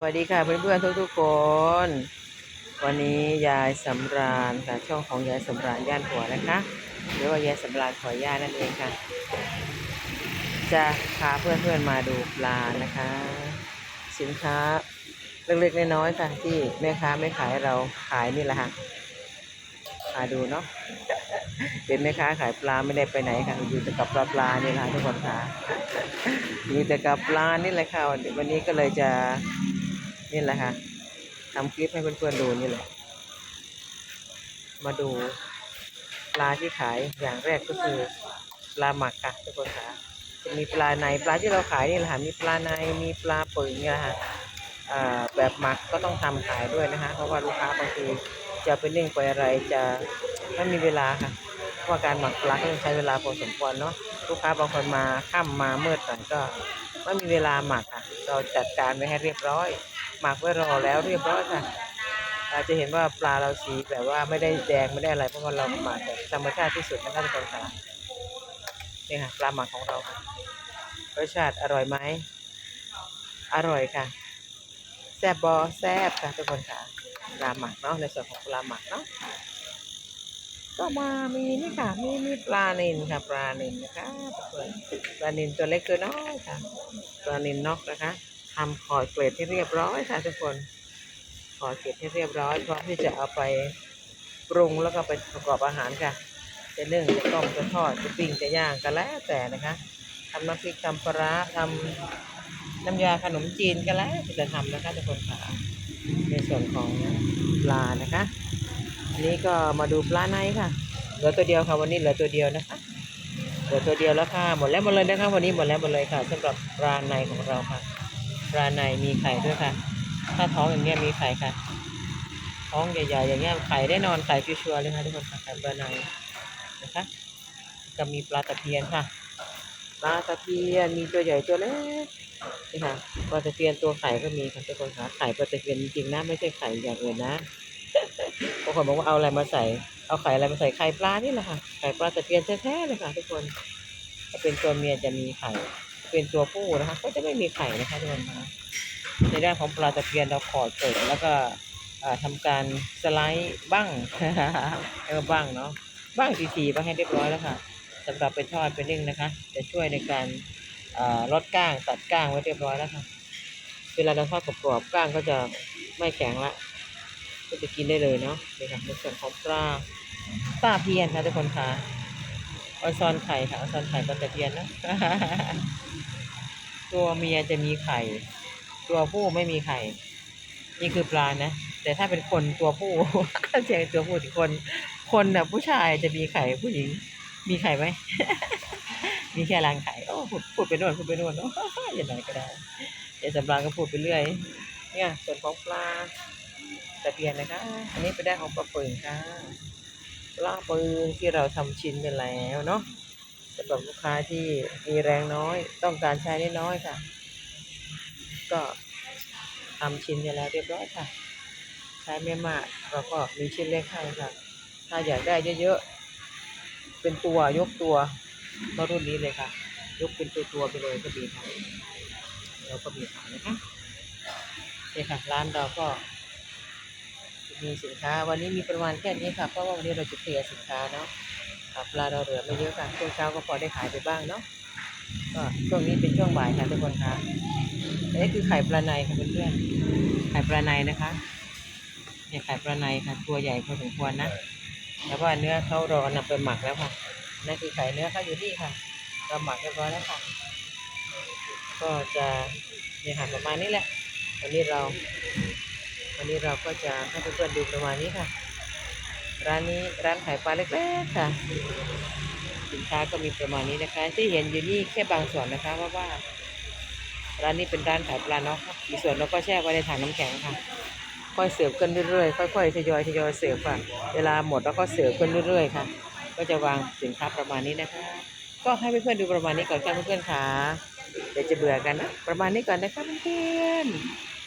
สวัสดีค่ะเพื่อนๆทุกๆคน วันนี้ยายสำราญค่ะช่องของยายสำราญย่านหัวนะคะหรือว่ายายสำราญขอย่านั่นเองค่ะ จะพาเพื่อนๆมาดูปลานะคะ สินค้าเล็กๆน้อยๆค่ะ ที่แม่ค้าไม่ขายเราขายนี่แหละค่ะมาดูเนาะเป็นแม่ค้าขายปลาไม่ได้ไปไหนค่ะอยู่แต่กับปลาปลานี่แหละทุกคนค่ะอยู่แต่กับปลานี่แหละค่ะวันนี้ก็เลยจะ นี่แหละค่ะทำคลิปให้เพื่อนๆดูนี่แหละ มาดูปลาที่ขายอย่างแรกก็คือปลาหมักค่ะทุกคนค่ะจะมีปลาในปลาที่เราขายนี่แหละค่ะมีปลาในมีปลาเปิงเนี่ยค่ะอ่าแบบหมักก็ต้องทำขายด้วยนะคะเพราะว่าลูกค้าบางทีจะไปนึ่งไปอะไรจะไม่มีเวลาค่ะเพราะว่าการหมักปลาก็ต้องใช้เวลาพอสมควรเนาะลูกค้าบางคนมาค่ำมามืดหน่อยก็ไม่มีเวลาหมักค่ะ เราจัดการไว้ให้เรียบร้อย หมักไว้รอแล้วเรียบร้อยค่ะอาจจะเห็นว่าปลาเราสีแบบว่าไม่ได้แดงไม่ได้อะไรเพราะว่าเราหมักแบบธรรมชาติที่สุดนะคะทุกคนค่ะนี่ค่ะปลาหมักของเราค่ะรสชาติอร่อยไหมอร่อยค่ะ แซบบอแซบค่ะทุกคนค่ะปลาหมักเนาะในส่วนของปลาหมักเนาะก็มามีนี่ค่ะมีมีปลานินค่ะปลานินนะคะทุกคนปลานินตัวเล็กตัวน้อยค่ะปลานินนกนะคะ ทำขอดเกล็ดให้เรียบร้อยค่ะทุกคน ขอดเกล็ดให้เรียบร้อยพร้อมที่จะเอาไปปรุงแล้วก็ไปประกอบอาหารค่ะ จะนึ่งจะต้มจะทอดจะปิ้งจะย่างก็แล้วแต่นะคะทำน้ำพริกทำปลาทำน้ำยาขนมจีนก็แล้วแต่จะทำนะคะทุกคนค่ะในส่วนของปลานะคะอันนี้ก็มาดูปลาในค่ะเหลือตัวเดียวค่ะวันนี้เหลือตัวเดียวนะคะเหลือตัวเดียวแล้วค่ะหมดแล้วหมดเลยนะคะวันนี้หมดแล้วหมดเลยค่ะสำหรับปลาในของเราค่ะ ปลาในมีไข่ด้วยค่ะ ถ้าท้องอย่างเงี้ยมีไข่ค่ะ ท้องใหญ่ๆอย่างเงี้ยไข่แน่นอนไข่ชัวร์เลยค่ะทุกคนค่ะไข่ปลาในนะคะก็มีปลาตะเพียนค่ะ ปลาตะเพียนมีตัวใหญ่ตัวเล็กนี่ค่ะปลาตะเพียนตัวไข่ก็มีค่ะทุกคนค่ะไข่ปลาตะเพียนจริงๆนะไม่ใช่ไข่อย่างอื่นนะบางคนบอกว่าเอาอะไรมาใส่ เอาไข่อะไรมาใส่ไข่ปลานี่แหละค่ะ ไข่ปลาตะเพียนแท้ๆเลยค่ะ ทุกคนถ้าเป็นตัวเมียจะมีไข่ เป็นตัวผู้นะคะ ก็จะไม่มีไข่นะคะทุกคนคะในด้านของปลาตะเพียนเราขอดเกล็ดแล้วก็อ่าทำการสไลด์บ้างเออบ้างเนาะบ้างทีๆไปให้เรียบร้อยแล้วค่ะสำหรับไปทอดไปนึ่งนะคะ จะช่วยในการลดก้างตัดก้างไว้เรียบร้อยแล้วค่ะเวลาเราทอดกรอบๆก้างก็จะไม่แข็งละก็จะกินได้เลยเนาะนี่ค่ะในส่วนของปลาปลาเพียนค่ะทุกคนค่ะ ออนซอนไข่ค่ะออนซอนไข่ปลาตะเพียนนะ ตัวเมียจะมีไข่ ตัวผู้ไม่มีไข่ นี่คือปลานะ แต่ถ้าเป็นคนตัวผู้เสียงตัวผู้ถึงคน คนน่ะ ผู้ชายจะมีไข่ผู้หญิง มีไข่ไหม มีแค่รังไข่โอ้พูดไปน่นพูดไปน่นเนาะอย่างไรก็ได้เดี๋ยวสำรางก็พูดไปเรื่อย เนี่ย ส่วนของปลาตะเพียนนะคะ อันนี้เป็นได้ของปลาเปิงค่ะ ลาเปิงที่เราทำชิ้นไปแล้วเนาะสำหรับลูกค้าที่มีแรงน้อย ต้องการใช้น้อยค่ะ ก็ทำชิ้นไปแล้วเรียบร้อยค่ะ ใช้ไม่มากเราก็มีชิ้นเล็กให้ค่ะ ถ้าอยากได้เยอะๆ เป็นตัวยกตัวก็รุ่นนี้เลยค่ะ ยกเป็นตัวตัวไปเลยก็ดีค่ะเราก็มีขายนะคะนี่ค่ะร้านเราก็ มีสินค้า วันนี้มีประมาณแค่นี้ค่ะ เพราะว่าวันนี้เราจะเคลียร์สินค้าเนาะปลาเราเหลือไม่เยอะค่ะ ช่วงเช้าก็พอได้ขายไปบ้างเนาะ ก็ช่วงนี้เป็นช่วงบ่ายค่ะทุกคนค่ะอันนี้คือไข่ปลาในค่ะเพื่อนๆ ไข่ปลาในนะคะเนี่ยไข่ปลาในค่ะ ตัวใหญ่พอสมควรนะ แต่ว่าเนื้อเขารอนำไปหมักแล้วค่ะ นั่นคือไข่เนื้อเขาอยู่นี่ค่ะ เราหมักเรียบร้อยแล้วค่ะ ก็จะเนี่ยค่ะประมาณนี้แหละ วันนี้เรา วันนี้เราก็จะให้เพื่อนๆดูประมาณนี้ค่ะ ร้านนี้ร้านขายปลาเล็กๆค่ะ สินค้าก็มีประมาณนี้นะคะ ที่เห็นอยู่นี่แค่บางส่วนนะคะเพราะว่า ร้านนี้เป็นร้านขายปลาเนาะอีกส่วนเราก็แช่ไว้ในถังน้ำแข็งค่ะ ค่อยเสิร์ฟกันเรื่อยๆค่อยๆทยอยทยอยเสิร์ฟค่ะ เวลาหมดแล้วก็เสิร์ฟกันเรื่อยๆค่ะ ก็จะวางสินค้าประมาณนี้นะคะ ก็ให้เพื่อนๆดูประมาณนี้ก่อนค่ะเพื่อนๆค่ะเดี๋ยวจะเบื่อกันนะประมาณนี้ก่อนนะคะเพื่อนๆ